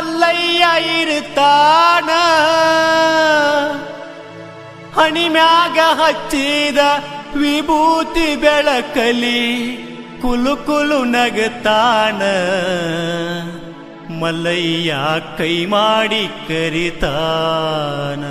ಮಲ್ಲಯ್ಯ ಹಣಿ ಹಣಿಮ್ಯಾಗ ಹಚ್ಚಿದ ವಿಭೂತಿ ಬೆಳಕಲಿ ಕುಲು ಕುಲು ನಗತಾನ. ಮಲ್ಲಯ್ಯ ಕೈ ಮಾಡಿ ಕರಿತಾನ.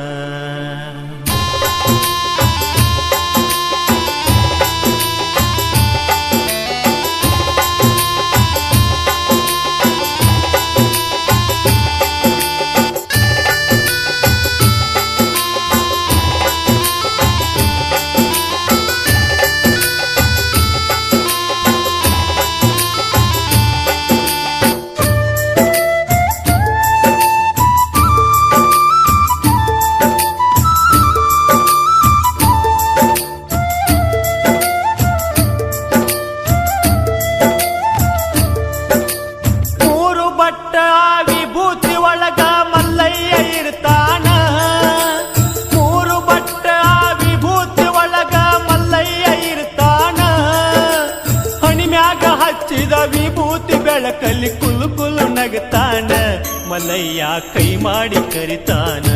ಕುಲು ನಗತಾನ ಮಲ್ಲಯ್ಯ ಕೈ ಮಾಡಿ ಕರಿತಾನ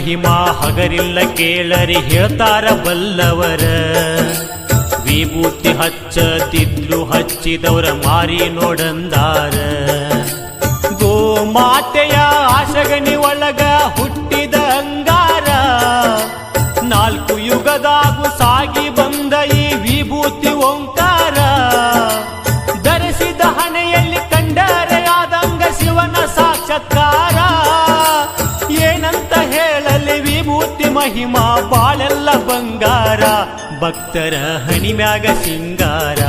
ಮಹಿಮಾ ಹಗರಿಲ್ಲ ಕೇಳರಿ ಹೇಳ್ತಾರ ಬಲ್ಲವರ. ವಿಭೂತಿ ಹಚ್ಚತಿದ್ರು ಹಚ್ಚಿದವರ ಮಾರಿ ನೋಡಂದಾರ. ಗೋಮಾತೆಯ ಮಾತೆಯ ಹುಟ್ಟಿದ ಮಹಿಮಾ ಬಾಳೆಲ್ಲ ಬಂಗಾರ. ಭಕ್ತರ ಹಣಿಮ್ಯಾಗ ಸಿಂಗಾರ.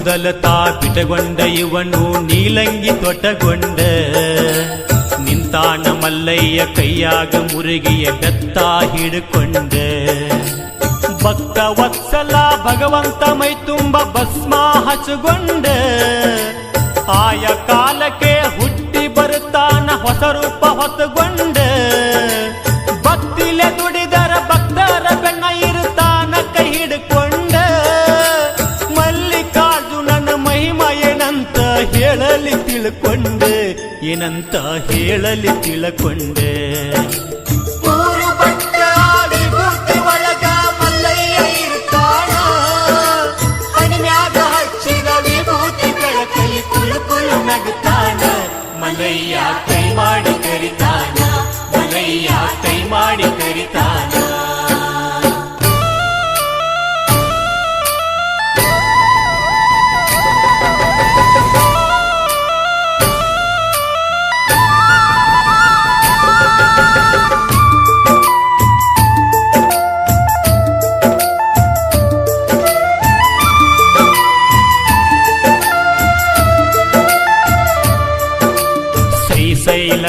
ಜಟಗೂದಲ ತಾಪಿಟಗೊಂಡ ಇವನು ನೀಲಂಗಿ ತೊಟಗೊಂಡ. ನಿಂತಾನ ಮಲ್ಲಯ್ಯ ಕೈಯಾಗ ಮುರುಗಿಯ ಗತ್ತ ಹಿಡ್ಕೊಂಡ. ಭಕ್ತ ವತ್ಸಲ ಭಗವಂತ ಮೈ ತುಂಬ ಭಸ್ಮ ಹಚ್ಚಗೊಂಡ ಆಯ ಕಾಲಕ್ಕೆ ಹುಟ್ಟಿ ಬರುತ್ತಾನ ಹೊಸ ರೂಪ ಹೊತ್ತಗೊಂಡ ತಿಳ್ಕೊಂಡೆ ಏನಂತ ಹೇಳಲಿ ತಿಳ್ಕೊಂಡೆ.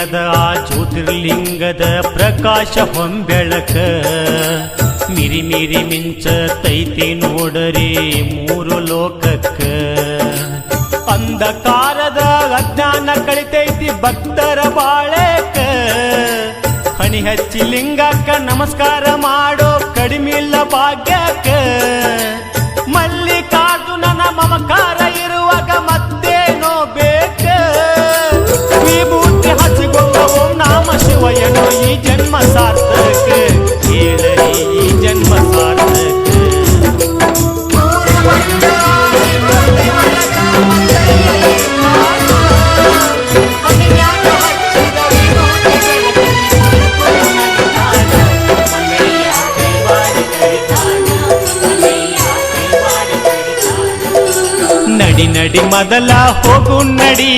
ಮೇಲದ ಆ ಜ್ಯೋತಿರ್ಲಿಂಗದ ಪ್ರಕಾಶ ಹೊಂಬೆಳಕ. ಮಿರಿ ಮಿರಿ ಮಿಂಚ ತೈತಿ ನೋಡರಿ ಮೂರು ಲೋಕಕ್ಕ. ಅಂಧಕಾರದ ಅಜ್ಞಾನ ಕಳಿತೈತಿ ಭಕ್ತರ ಬಾಳೆಕ. ಹಣಿ ಹಚ್ಚಿ ಲಿಂಗಕ್ಕ ನಮಸ್ಕಾರ ಮಾಡೋ ಕಡಿಮಿಲ್ಲ ಭಾಗ್ಯಕ್ಕ. ಶಿವಯನು ಈ ಜನ್ಮ ಸಾರ್ಥಕ ಕೇಳರಿ ಈ ಜನ್ಮ ಸಾರ್ಥಕ ನಡಿ ನಡಿ ಮೊದಲ ಹೋಗು ನಡಿ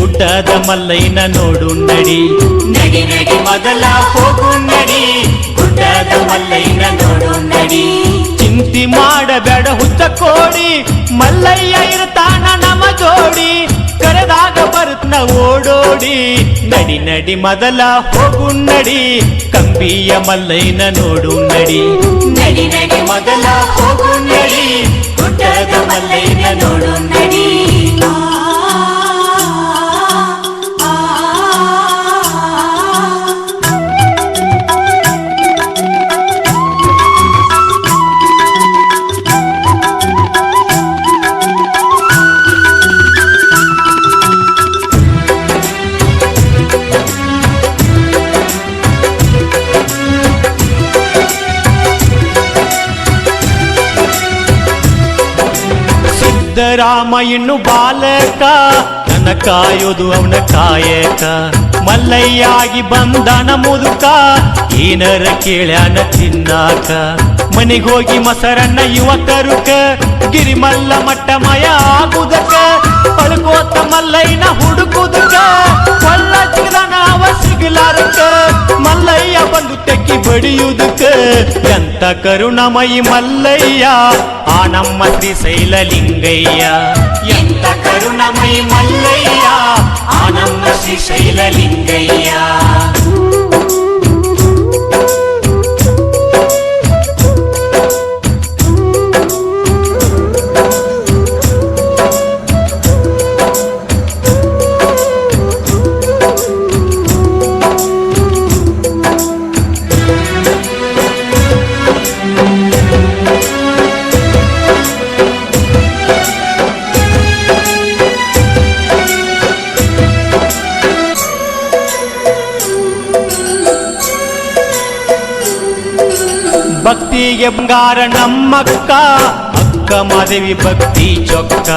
ಗುಡ್ಡದ ಮಲ್ಲೈನ ನೋಡು ನಡಿ. ನಡಿ ನಡಿ ಮೊದಲ ಹೋಗು ನಡಿ. ಗುಡ್ಡದ ಮಲ್ಲೈನ ನೋಡು ನಡಿ. ಚಿಂತಿ ಮಾಡಬೇಡ ಹುಚ್ಚ ಕೋಡಿ. ಮಲ್ಲಯ್ಯ ಇರ್ತಾನ ನಮ ಜೋಡಿ. ಕರೆದಾಗ ಬರುತ್ನ ಓಡೋಡಿ. ನಡಿ ನಡಿ ಮೊದಲ ಹೋಗು ನಡಿ. ಕಂಬಿಯ ಮಲ್ಲೈನ ನೋಡು ನಡಿ. ನಡಿ ನಡಿ ಮೊದಲ ಹೋಗು ನಡಿ. ಗುಡ್ಡದ ಮಲ್ಲೈನ ನೋಡು ನಡಿ. ಸಿದ್ದರಾಮ ಇನ್ನು ಬಾಲಕ. ನನ್ನ ಕಾಯೋದು ಅವನ ಕಾಯಕ. ಮಲ್ಲಯ್ಯಾಗಿ ಬಂದನ ಮುದುಕ. ಏನರ ಕೇಳ್ಯಾನ ತಿನ್ನಾಕ ಮನೆಗೋಗಿ ಮೊಸರನ್ನ ಯುವಕರುಕ ಗಿರಿಮಲ್ಲ ಮಟ್ಟ ಮಯ ಆಗುದಕ ಪಳ್ಕೋತ ಮಲ್ಲಯ್ಯನ ಹುಡುಕುದಕ ಕೊಳ್ಳ ಚಿಗದನ ಅವ ಸಿಗಲಾರಕ ಮಲ್ಲಯ್ಯ ಬಂದು ತೆಕ್ಕಿ ಬಡಿಯುವುದಕ್ಕ ಎಂತ ಕರುಣಮಯಿ ಮಲ್ಲಯ್ಯ ಆ ನಮ್ಮ ಶ್ರೀಶೈಲ ಲಿಂಗಯ್ಯ ಎಂತ ಕರುಣಮಯಿ ಮಲ್ಲಯ್ಯ ಆ ನಮ್ಮ ಶ್ರೀಶೈಲ ಲಿಂಗಯ್ಯ ఎంగార నమ్మక్క అక్క మాదేవి భక్తి చొక్క.